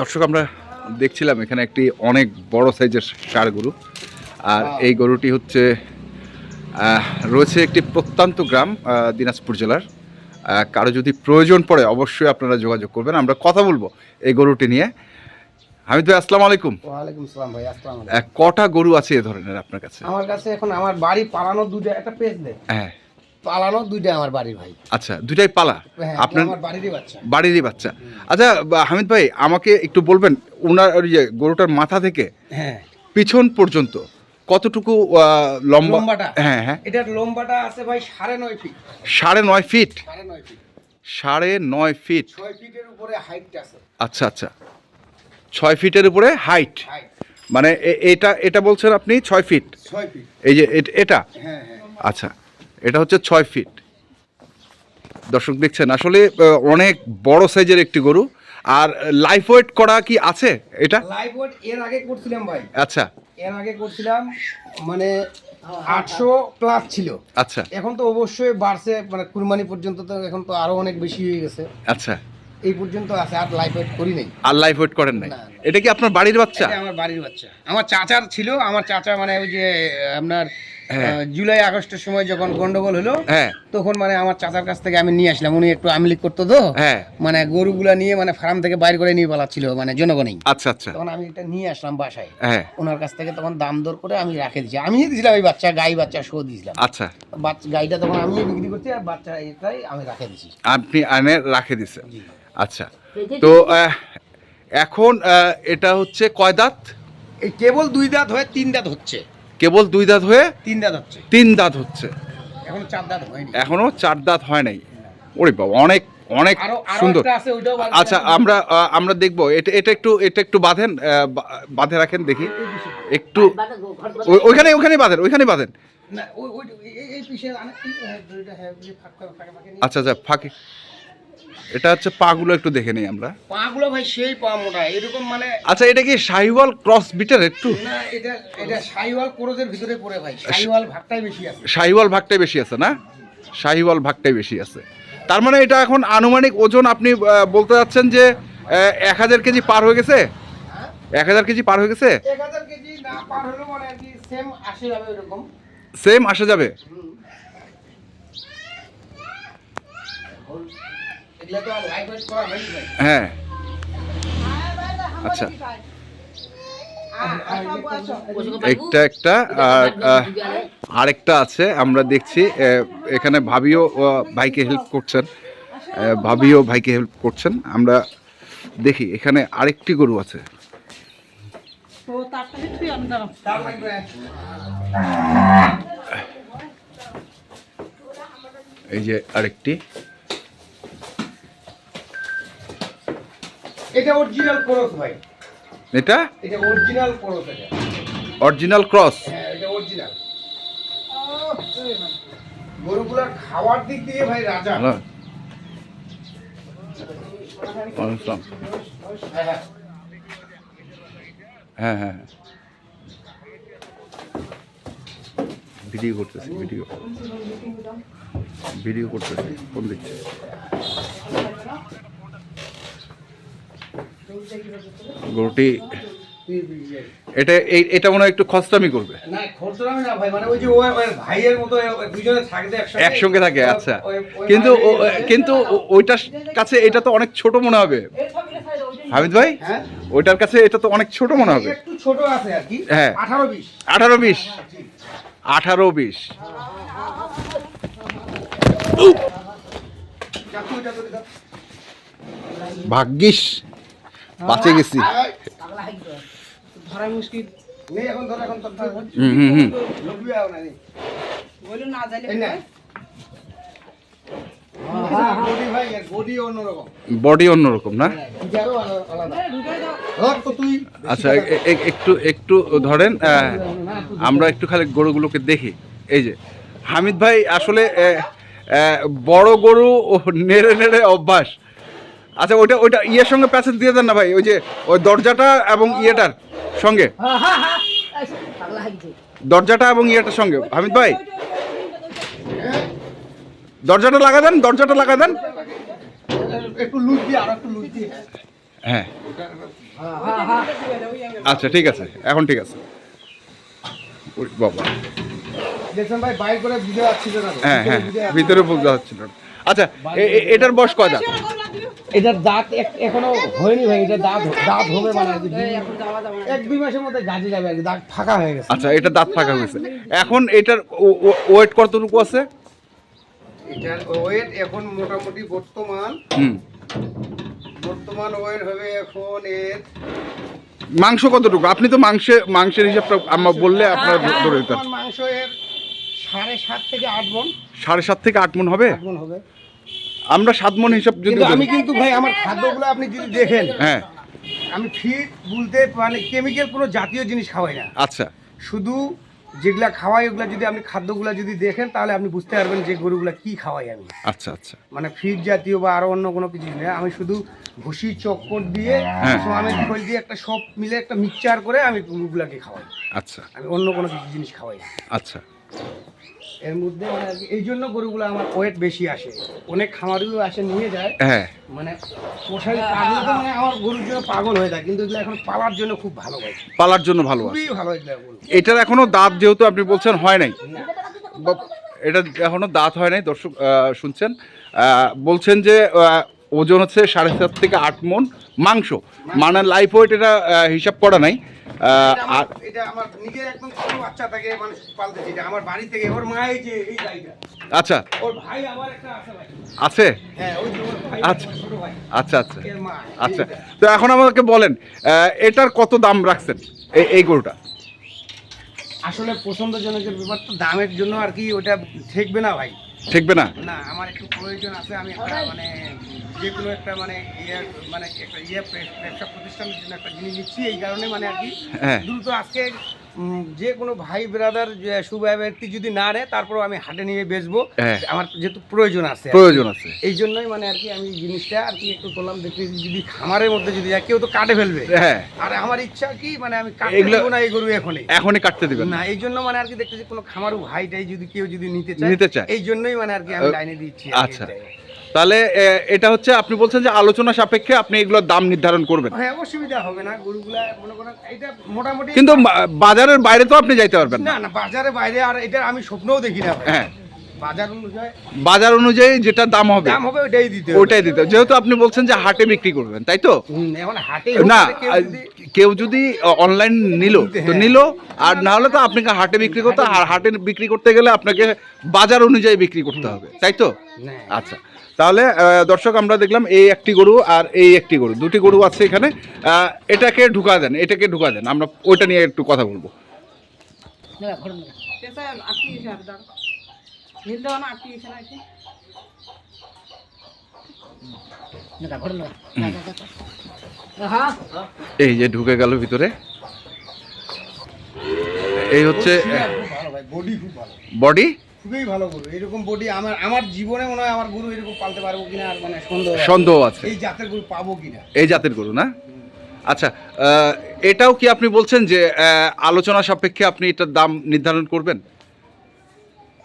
দর্শক আমরা দেখছিলাম এখানে একটি অনেক বড় সাইজের ষাঁড় গরু। আর এই গরুটি হচ্ছে রয়েছে একটি প্রত্যন্ত গ্রাম দিনাজপুর জেলার। কারও যদি প্রয়োজন পড়ে অবশ্যই আপনারা যোগাযোগ করবেন। আমরা কথা বলব এই গরুটি নিয়ে। হামিদ ভাই আসসালামু আলাইকুম। ওয়ালাইকুম সালাম ভাই আসসালাম কটা গরু আছে এ ধরনের আপনার কাছে? আমার কাছে এখন আমার বাড়ি পালানো দুইটা একটা পেজ দে হ্যাঁ। পালানো দুইটা আমার বাড়ি ভাই। আচ্ছা দুটাই পালা? হ্যাঁ আপনার বাড়িরই বাচ্চা। বাড়িরই বাচ্চা। আচ্ছা হামিদ ভাই আমাকে একটু বলবেন ওনার ওই যে গরুটার মাথা থেকে হ্যাঁ। পিছন পর্যন্ত কতটুকু লম্বা? লম্বাটা? হ্যাঁ হ্যাঁ। এটার লম্বাটা আছে ভাই সাড়ে নয় ফিট। সাড়ে নয় ফিট? সাড়ে নয় ফিট। সাড়ে নয় ফিট। ছয় ফিটের উপরে হাইটটা আছে। আচ্ছা আচ্ছা। ছয় ফিটের উপরে হাইট হাইট মানে এটা এটা বলছেন আপনি ছয় ফিট? ছয় ফিট। এই যে এটা? হ্যাঁ হ্যাঁ। আচ্ছা। এটা হচ্ছে ছয় ফিট দর্শক দেখছেন আসলে অনেক বড় সাইজের একটি গরু। আর লাইফ ওয়েট করা কি আছে এটা? লাইফ ওয়েট এর আগে করছিলাম ভাই। আচ্ছা। এর আগে করছিলাম মানে আটশো প্লাস ছিল। আচ্ছা। এখন তো অবশ্যই বাড়ছে মানে কুরবানি পর্যন্ত তো এখন তো আরও অনেক বেশি হয়ে গেছে। আচ্ছা। এই পর্যন্ত আছে আর লাইভ ওয়েট করি নাই। আর লাইফ ওয়েট করেন নাই। এটা কি আপনার বাড়ির বাচ্চা? আমার বাড়ির বাচ্চা। আমার চাচার ছিল আমার চাচা মানে ওই যে আপনার জুলাই আগস্টের সময় যখন গন্ডগোল হলো হ্যাঁ। তখন মানে আমার চাচার কাছ থেকে আমি নিয়ে আসলাম। উনি একটু আমলিক করতো তো। হ্যাঁ। মানে গরুগুলা নিয়ে মানে ফার্ম থেকে বাইর করে নিয়ে পালাচ্ছিল মানে জনগণই। আচ্ছা আচ্ছা। তখন আমি এটা নিয়ে আসলাম বাসায়। হ্যাঁ। ওনার কাছ থেকে তখন দাম দর করে আমি রাখে দিয়েছি। আমি দিয়েছিলাম এই বাচ্চা গাই বাচ্চা শো দিয়েছিলাম। আচ্ছা। গাইটা তখন আমি বিক্রি করছি আর বাচ্চা এটাই আমি রাখে দিছি আপনি আনে রাখে দিছেন আচ্ছা। তো এখন এটা হচ্ছে কয় দাঁত? এই কেবল দুই দাঁত হয়ে তিন দাঁত হচ্ছে। কেবল দুই দাঁত হয়ে তিন দাঁত হচ্ছে। তিন দাঁত হচ্ছে। এখন চার দাঁত হয়নি। এখনও চার দাঁত হয় নাই। ওরে বাবা অনেক অনেক সুন্দর। আচ্ছা আমরা আমরা দেখব। এটা এটা একটু এটা একটু বাঁধেন বাঁধে রাখেন দেখি। একটু ওই- ওইখানে ওইখানে বাঁধেন ওইখানে বাঁধেন। আচ্ছা আচ্ছা ফাঁকে। এটা হচ্ছে পাগুলো একটু দেখে নিই আমরা। পাগুলো ভাই সেই পা মোটা এরকম মানে আচ্ছা এটা কি শাহিওয়াল ক্রস বিটার একটু? না এটা এটা সাইওয়াল কোরজের ভিতরে পড়ে ভাই। সাইওয়াল ভাগটাই বেশি আছে। শাহিওয়াল ভাগটাই বেশি আছে না? শাহিওয়াল ভাগটাই বেশি আছে। তার মানে এটা এখন আনুমানিক ওজন আপনি বলতে যাচ্ছেন যে এক হাজার কেজি পার হয়ে গেছে? এক হাজার কেজি পার হয়ে গেছে? এক হাজার কেজি না পার হলো মানে কি সেম আসে যাবে এরকম। সেম আসা যাবে এগুলো তো আর লাইভ ওয়েট করা হয়নি ভাই হ্যাঁ। আচ্ছা। একটা একটা আর আরেকটা আছে আমরা দেখছি এখানে ভাবিও ভাইকে হেল্প করছেন। ভাবিও ভাইকে হেল্প করছেন। আমরা দেখি এখানে আরেকটি গরু আছে। এই যে আরেকটি। এটা অরিজিনাল কোরস ভাই। এটা? এটা অরিজিনাল কোরস এটা। অরিজিনাল ক্রস হ্যাঁ এটা অরিজিনাল গরুগুলার খাওয়ার দিক দিয়ে ভাই রাজা। হ্যাঁ, হ্যাঁ। হ্যাঁ। হ্যাঁ হ্যাঁ। ভিডিও করতেছি ভিডিও ভিডিও করতেছি ফোন দিচ্ছি। গরুটি এটা এটা মনে হয় একটু খসটামি করবে। না খরচরামি না ভাই মানে ওই যে ভাইয়ের মতো একসঙ্গে। থাকে আচ্ছা। কিন্তু কিন্তু ওইটার কাছে এটা তো অনেক ছোট মনে হবে। হামিদ ভাই হ্যাঁ? ওইটার কাছে এটা তো অনেক ছোট মনে হবে। একটু ছোট আছে আর কি। হ্যাঁ। আঠারো বিশ। আঠারো বিশ। আঠারো বিশ। ভাগ্যিস। বাঁচে গেছি। ধরা মুশকিল। এখন ধর এখন হুম হুম হুম লুবি না বডি অন্যরকম। না? আচ্ছা একটু একটু ধরেন আমরা একটু খালি গরুগুলোকে দেখি। এই যে হামিদ ভাই আসলে বড় গরু নেড়ে নেড়ে অভ্যাস। আচ্ছা ওইটা ওইটা ইয়ের সঙ্গে প্যাসেজ দিয়ে দেন না ভাই ওই যে ওই দরজাটা এবং ইয়েটার সঙ্গে। দরজাটা এবং ইয়েটার সঙ্গে। হামিদ ভাই। দরজাটা লাগা দেন দরজাটা লাগা দেন। একটু লুজ দিয়ে আর একটু লুজ দিয়ে। হ্যাঁ। হ্যাঁ। আচ্ছা ঠিক আছে এখন ঠিক আছে। ওই বাবা। দেখছেন ভাই বাইর করে বুঝে যাচ্ছিল না হ্যাঁ হ্যাঁ ভিতরে বুঝতে হচ্ছিল না। আচ্ছা এটার বয়স কয় দাঁত? এটার দাঁত এখনও হয়নি ভাই এটা দাঁত দাঁত হবে মানে এক দুই মাসের মধ্যে গাছে যাবে আর দাঁত ফাঁকা হয়ে গেছে। আচ্ছা এটা দাঁত ফাঁকা হয়েছে। এখন এটার ওয়েট কতটুকু আছে? এটার ওয়েট এখন মোটামুটি বর্তমান হুম। বর্তমান ওয়েট হবে এখন এর মাংস কতটুকু? আপনি তো মাংসে মাংসের হিসাবটা আমার বললে আপনার ধরে দিতেন বর্তমান মাংস এর সাড়ে সাত থেকে আট মন। সাড়ে সাত থেকে আট মন হবে? আট মন হবে। আমরা সাত মন হিসাব যদি আমি কিন্তু ভাই আমার খাদ্যগুলো আপনি যদি দেখেন হ্যাঁ। আমি ফিট বলতে মানে কেমিক্যাল কোনো জাতীয় জিনিস খাওয়াই না। আচ্ছা। শুধু যেগুলা খাওয়াই ওগুলা যদি আপনি খাদ্যগুলা যদি দেখেন তাহলে আপনি বুঝতে পারবেন যে গরুগুলা কি খাওয়াই আমি। আচ্ছা আচ্ছা। মানে ফিড জাতীয় বা আরও অন্য কোনো কিছু নেই। আমি শুধু ভুসি চক্কর দিয়ে হ্যাঁ। সোয়ামের খোল দিয়ে একটা সব মিলে একটা মিক্সচার করে আমি গরুগুলাকে খাওয়াই। আচ্ছা। আমি অন্য কোনো কিছু জিনিস খাওয়াই আচ্ছা। এর মধ্যে মানে আর কি এই জন্য গরুগুলো আমার ওয়েট বেশি আসে। অনেক খামারিও আসে নিয়ে যায়। হ্যাঁ। মানে পোষাই পাগল তো মানে আমার গরুর জন্য পাগল হয়ে যায় কিন্তু এগুলো এখন পালার জন্য খুব ভালো হয়। পালার জন্য ভালো আছে। খুবই ভালো এগুলো গরু। এটার এখনও দাঁত যেহেতু আপনি বলছেন হয় নাই। বা- এটা এখনও দাঁত হয় নাই দর্শক আহ, শুনছেন? আহ, বলছেন যে আহ, ওজন হচ্ছে সাড়ে সাত থেকে আট মন মাংস। মানে লাইফ ওয়েট এটা আহ, হিসাব করা নাই। আর এটা আমার নিজের একদম ছোট বাচ্চা থেকে মানুষ পালতেছে। এটা আমার বাড়ি থেকে ওর মা এই যে এই আচ্ছা। ওর ভাই আমার একটা আছে ভাই। আছে? হ্যাঁ ওই ওর ভাই আচ্ছা। আচ্ছা আচ্ছা। মা আচ্ছা। তো এখন আমাকে বলেন এটার কত দাম রাখছেন? এই এই গরুটা? আসলে পছন্দজনকের ব্যাপার তো দামের জন্য আর কি ওটা ঠেকবে না ভাই। ঠিকবে না? না আমার একটু প্রয়োজন আছে আমি একটা মানে যে কোনো একটা মানে ইয়ে মানে একটা ইয়ে ব্যবসা প্রতিষ্ঠানের জন্য একটা জিনিস নিচ্ছি এই কারণে মানে আর কি হ্যাঁ। দ্রুত আজকে যে কোনো ভাই ব্রাদার শুভ ব্যক্তি যদি না নেয় তারপর আমি হাটে নিয়ে বেচবো। হ্যাঁ। আমার যেহেতু প্রয়োজন আছে প্রয়োজন আছে। এই জন্যই মানে আর কি আমি জিনিসটা আর কি একটু করলাম দেখি যদি খামারের মধ্যে যদি যায় কেউ তো কাটে ফেলবে। হ্যাঁ। আর আমার ইচ্ছা কি মানে আমি কাটতে দেবো না এই গরু এখনই। এখনই কাটতে দিবেন। না এই জন্য মানে আর কি দেখতেছি কোনো খামারু ভাইটাই যদি কেউ যদি নিতে চায় নিতে চায়। এই জন্যই মানে আর কি আমি লাইনে দিচ্ছি আচ্ছা। তাহলে এটা হচ্ছে আপনি বলছেন যে আলোচনা সাপেক্ষে আপনি এগুলোর দাম নির্ধারণ করবেন। হ্যাঁ অসুবিধা হবে না গরুগুলা মনে করেন এটা মোটামুটি কিন্তু বাজারের বাইরে তো আপনি যাইতে পারবেন না। না না বাজারে বাইরে আর এটা আমি স্বপ্নও দেখি না হ্যাঁ। বাজার অনুযায়ী যেটা দাম হবে দাম হবে ওটাই দিতে যেহেতু আপনি বলছেন যে হাটে বিক্রি করবেন তাই তো? এখন হাটে না কেউ যদি অনলাইন নিল তো হ্যাঁ। নিল আর না হলে তো আপনাকে হাটে বিক্রি করতে আর হাটে বিক্রি করতে গেলে আপনাকে বাজার অনুযায়ী বিক্রি করতে হবে তাই তো? আচ্ছা। তাহলে দর্শক আমরা দেখলাম এই একটি গরু আর এই একটি গরু। দুটি গরু আছে এখানে। এটাকে ঢুকা দেন এটাকে ঢুকা দেন। আমরা ওইটা নিয়ে একটু কথা বলব। এই যে ঢুকে গেল ভিতরে। এই হচ্ছে বডি? খুবই ভালো গরু। এরকম বডি আমার আমার জীবনে মনে হয় আমার গরু এরকম পালতে পারব কিনা আর মানে সন্দেহ সন্দেহ আছে। এই জাতের গরু পাবো কিনা? এই জাতের গরু না? আচ্ছা এটাও কি আপনি বলছেন যে আলোচনা সাপেক্ষে আপনি এটার দাম নির্ধারণ করবেন?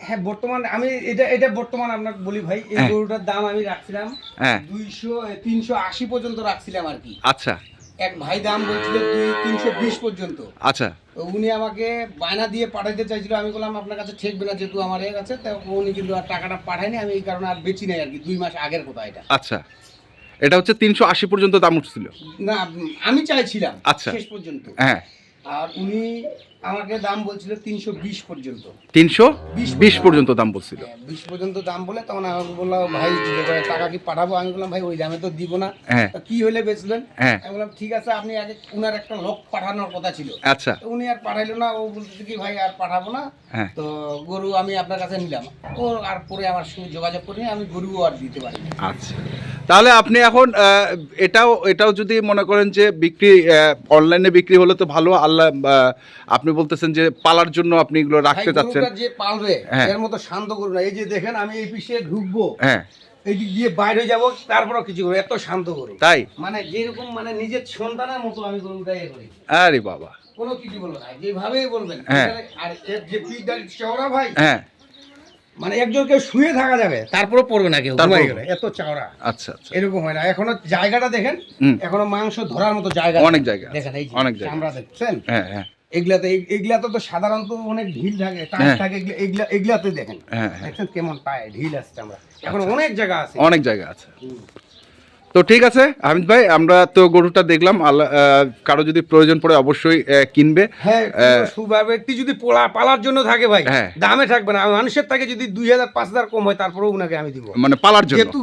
হ্যাঁ বর্তমান আমি এটা এটা বর্তমান আপনাকে বলি ভাই এই হ্যাঁ। গরুটার দাম আমি রাখছিলাম হ্যাঁ। দুইশো তিনশো আশি পর্যন্ত রাখছিলাম আর কি। আচ্ছা। এক ভাই দাম বলছিল দুই তিনশো বিশ পর্যন্ত। আচ্ছা। তো উনি আমাকে বায়না দিয়ে পাঠাইতে চাইছিল। আমি বললাম আপনার কাছে ঠেকবে না যেহেতু আমার এর কাছে তো উনি কিন্তু আর টাকাটা পাঠায়নি। আমি এই কারণে আর বেচি নাই আর কি দুই মাস আগের কথা এটা। আচ্ছা। এটা হচ্ছে তিনশো আশি পর্যন্ত দাম উঠছিল। না আমি চাইছিলাম আচ্ছা। শেষ পর্যন্ত। হ্যাঁ। আর উনি আমাকে দাম বলছিল তিনশো বিশ পর্যন্ত। তিনশো বিশ পর্যন্ত দাম বলছিল। বিশ পর্যন্ত দাম বলে তখন আমি বললাম ভাই টাকা কি পাঠাবো? আমি বললাম ভাই ওই দামে তো দিব না। হ্যাঁ। কি হলে বেচলেন? হ্যাঁ। আমি বললাম ঠিক আছে আপনি আগে উনার একটা লোক পাঠানোর কথা ছিল। আচ্ছা। উনি আর পাঠাইলো না ও বলতেছে কি ভাই আর পাঠাবো না। হ্যাঁ। তো গরু আমি আপনার কাছে নিলাম। ও আর পরে আমার সঙ্গে যোগাযোগ করে আমি গরুও আর দিতে পারি আচ্ছা। তাহলে আপনি এখন এটাও এটাও যদি মনে করেন যে বিক্রি অনলাইনে বিক্রি হলে তো ভালো আল্লাহ আপনি বলতেছেন যে পালার জন্য আপনি এগুলো রাখতে চাচ্ছেন। যে পালবে হ্যাঁ। এর মতো শান্ত করুন না। এই যে দেখেন আমি এই পিছে ঢুকবো হ্যাঁ। এই দিক দিয়ে বাইরে যাব তারপরও কিছু করব। এত শান্ত গরু। তাই? মানে যেরকম মানে নিজের সন্তানের মতো আমি গরুটা করি। আরে বাবা। কোনো কিছু বলব না। যেভাবেই বলবেন। হ্যাঁ। আর এর যে পিঠটা চওড়া ভাই হ্যাঁ। মানে একজনকে শুয়ে থাকা যাবে তারপরে পড়বে না কেউ ঘুমাই গেলে এত চাওড়া। আচ্ছা আচ্ছা। এরকম হয় না। এখনও জায়গাটা দেখেন এখনও মাংস ধরার মতো জায়গা অনেক জায়গা দেখেন এই যে অনেক জায়গা চামড়া দেখছেন? হ্যাঁ হ্যাঁ। এগুলাতে এগুলাতে তো সাধারণত অনেক ঢিল থাকে টাচ হ্যাঁ। থাকে এগুলা- এগুলা এগুলাতে দেখেন। হ্যাঁ হ্যাঁ। দেখছেন কেমন পায় ঢিল আসছে আমরা এখন অনেক জায়গা আছে। অনেক জায়গা আছে। তো ঠিক আছে হামিদ ভাই আমরা তো গরুটা দেখলাম আল্লাহ কারও যদি প্রয়োজন পড়ে অবশ্যই কিনবে। হ্যাঁ ব্যক্তি যদি পোলা পালার জন্য থাকে ভাই হ্যাঁ। দামে থাকবে না। মানুষের থেকে যদি দুই হাজার পাঁচ হাজার কম হয় তারপরেও উনাকে আমি দিব। মানে পালার জন্য? যেহেতু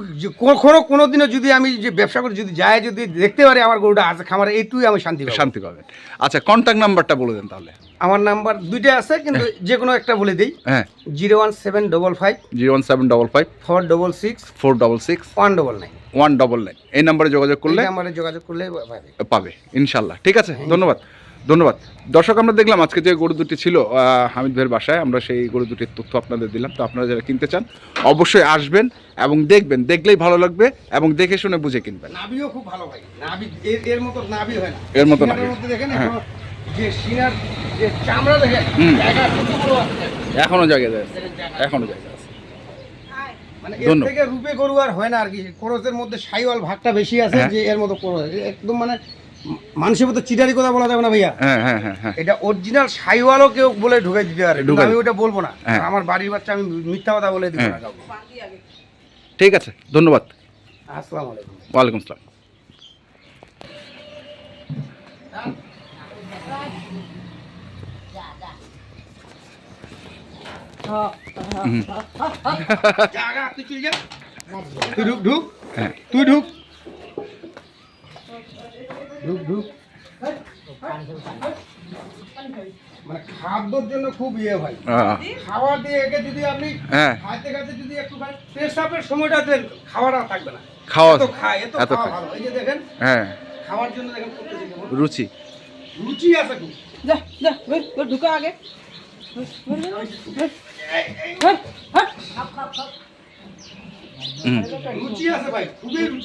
কখনো কোনোদিনও যদি আমি যে ব্যবসা করে যদি যায় যদি দেখতে পারি আমার গরুটা আছে খামারে এইটুই আমি শান্তি শান্তি পাবেন। আচ্ছা কন্ট্যাক্ট নাম্বারটা বলে দেন তাহলে। আমার নাম্বার দুইটা আছে কিন্তু যে কোনো একটা বলে দিই। হ্যাঁ। Zero one seven double five. Zero one seven double five. Four double six. Four double six. One double nine. One double nine. এই নাম্বারে যোগাযোগ করলে নাম্বারে যোগাযোগ করলে পাবে। পাবে ইনশাল্লাহ। ঠিক আছে ধন্যবাদ। ধন্যবাদ। দর্শক আমরা দেখলাম আজকে যে গরু দুটি ছিল হামিদ ভাইয়ের বাসায় আমরা সেই গরু দুটির তথ্য আপনাদের দিলাম। তো আপনারা যারা কিনতে চান অবশ্যই আসবেন এবং দেখবেন। দেখলেই ভালো লাগবে এবং দেখে শুনে বুঝে কিনবেন। নাভিও খুব ভালো ভাই। নাভি এর মতো নাভি হয় না। এর মতো নাভি। দেখেন হ্যাঁ। এখনও যে সিনার যে চামড়া আছে। এখনও জায়গা যায়। এখনও জায়গা আছে। মানে এর। থেকে রূপে গরু আর হয় না আর কি। খরচের মধ্যে সাইওয়াল ভাগটা বেশি আছে হ্যাঁ। যে এর মতো খরচ একদম মানে মানুষের মতো চিটারি কথা বলা যাবে না ভাইয়া। হ্যাঁ হ্যাঁ এটা অরিজিনাল সাইওয়ালও কেউ বলে ঢুকে দিতে পারে। আমি ওটা বলব না। আমার বাড়ির বাচ্চা আমি মিথ্যা কথা বলে দিব না। ঠিক আছে ধন্যবাদ। আসসালামু আলাইকুম। ওয়ালাইকুম আসসালাম। তুই চলে যা তুই ঢুক ঢুক হ্যাঁ তুই ঢুক ঢুক ঢুক মানে খাদ্যর জন্য খুব ইয়ে ভাই খাওয়া দিয়ে একে যদি আপনি হ্যাঁ খাইতে খাইতে যদি একটু পেশাবের সময়টা দেন খাওয়াটা থাকবে না খাওয়া এত খায় এত খাওয়া ভালো এই যে দেখেন হ্যাঁ খাওয়ার জন্য দেখেন করতেছে রুচি রুচি আছে খুব যা যা ঢুকা আগে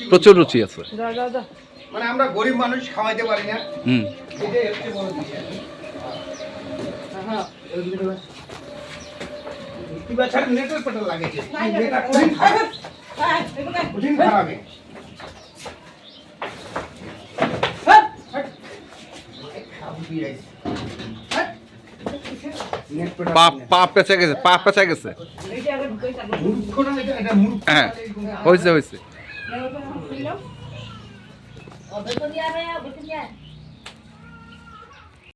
প্রচুর রুচি আছে। মানে আমরা গরিব মানুষ খাওয়াইতে পারি না। হুম। এটাই হচ্ছে বড় বিষয় হ্যাঁ নেটের পেটে লাগেছে কঠিন খারাপ এই, এদিকে। কঠিন খারাপ পা পা পেঁচে গেছে পা পেঁচে গেছে। হ্যাঁ হয়েছে হয়েছে।